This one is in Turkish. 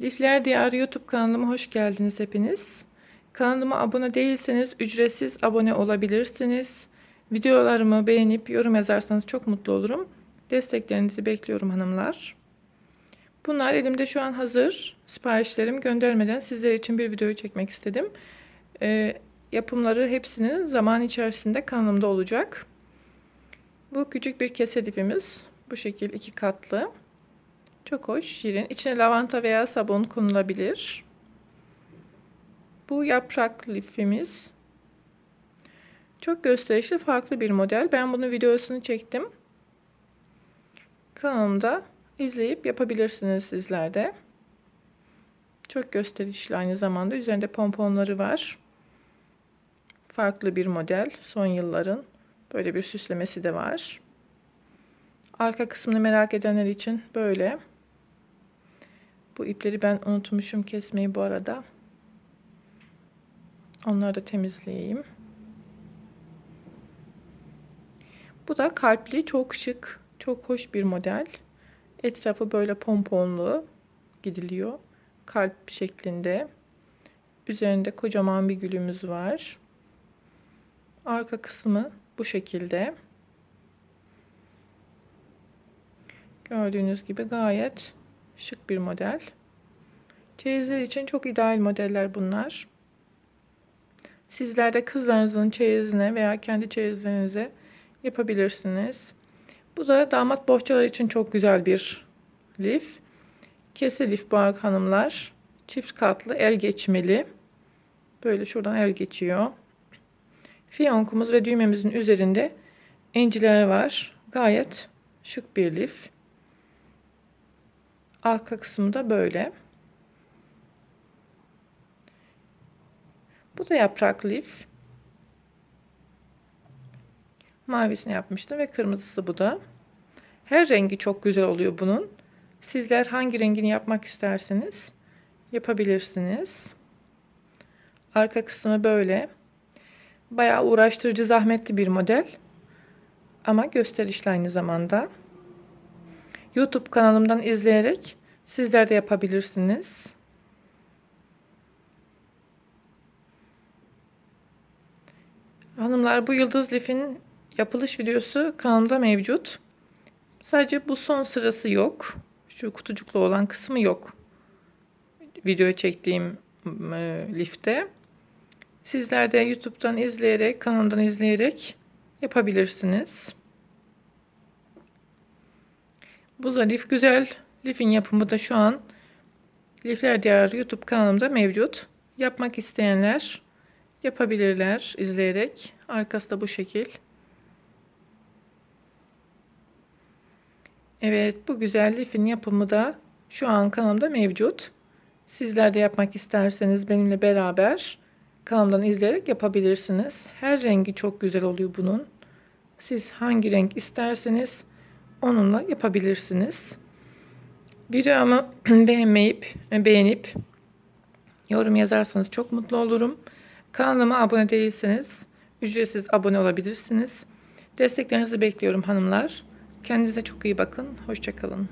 Lifler Diyarı YouTube kanalıma hoş geldiniz hepiniz. Kanalıma abone değilseniz ücretsiz abone olabilirsiniz. Videolarımı beğenip yorum yazarsanız çok mutlu olurum. Desteklerinizi bekliyorum hanımlar. Bunlar elimde şu an hazır. Siparişlerim göndermeden sizler için bir video çekmek istedim. Ee, yapımları hepsinin zaman içerisinde kanalımda olacak. Bu küçük bir kese lifimiz. Bu şekil iki katlı. Çok hoş, şirin. İçine lavanta veya sabun konulabilir. Bu yaprak lifimiz. Çok gösterişli, farklı bir model. Ben bunun videosunu çektim. Kanalımda izleyip yapabilirsiniz sizler de. Çok gösterişli aynı zamanda. Üzerinde pomponları var. Farklı bir model. Son yılların. Böyle bir süslemesi de var. Arka kısmını merak edenler için böyle. Bu ipleri ben unutmuşum kesmeyi bu arada. Onları da temizleyeyim. Bu da kalpli, çok şık, çok hoş bir model. Etrafı böyle pomponlu gidiliyor. Kalp şeklinde. Üzerinde kocaman bir gülümüz var. Arka kısmı bu şekilde. Gördüğünüz gibi gayet şık bir model. Çeyizler için çok ideal modeller bunlar. Sizler de kızlarınızın çeyizine veya kendi çeyizlerinize yapabilirsiniz. Bu da damat bohçalar için çok güzel bir lif. Kese lif bu hanımlar. Çift katlı el geçmeli. Böyle şuradan el geçiyor. Fiyonkumuz ve düğmemizin üzerinde inciler var. Gayet şık bir lif. Arka kısmı da böyle. Bu da yaprak lif. Mavisini yapmıştım ve kırmızısı bu da. Her rengi çok güzel oluyor bunun. Sizler hangi rengini yapmak isterseniz yapabilirsiniz. Arka kısmı böyle. Bayağı uğraştırıcı, zahmetli bir model. Ama gösterişli aynı zamanda. YouTube kanalımdan izleyerek sizler de yapabilirsiniz. Hanımlar bu yıldız lifin yapılış videosu kanalımda mevcut. Sadece bu son sırası yok. Şu kutucuklu olan kısmı yok. Video çektiğim e, lifte. Sizler de YouTube'dan izleyerek, kanalımdan izleyerek yapabilirsiniz. Bu da lif güzel. Lifin yapımı da şu an Lifler Diyarı YouTube kanalımda mevcut. Yapmak isteyenler yapabilirler izleyerek. Arkası da bu şekil. Evet bu güzel lifin yapımı da şu an kanalımda mevcut. Sizler de yapmak isterseniz benimle beraber kanalımdan izleyerek yapabilirsiniz. Her rengi çok güzel oluyor bunun. Siz hangi renk isterseniz onunla yapabilirsiniz. Videomu beğenmeyip beğenip yorum yazarsanız çok mutlu olurum. Kanalıma abone değilseniz ücretsiz abone olabilirsiniz. Desteklerinizi bekliyorum hanımlar. Kendinize çok iyi bakın. Hoşçakalın.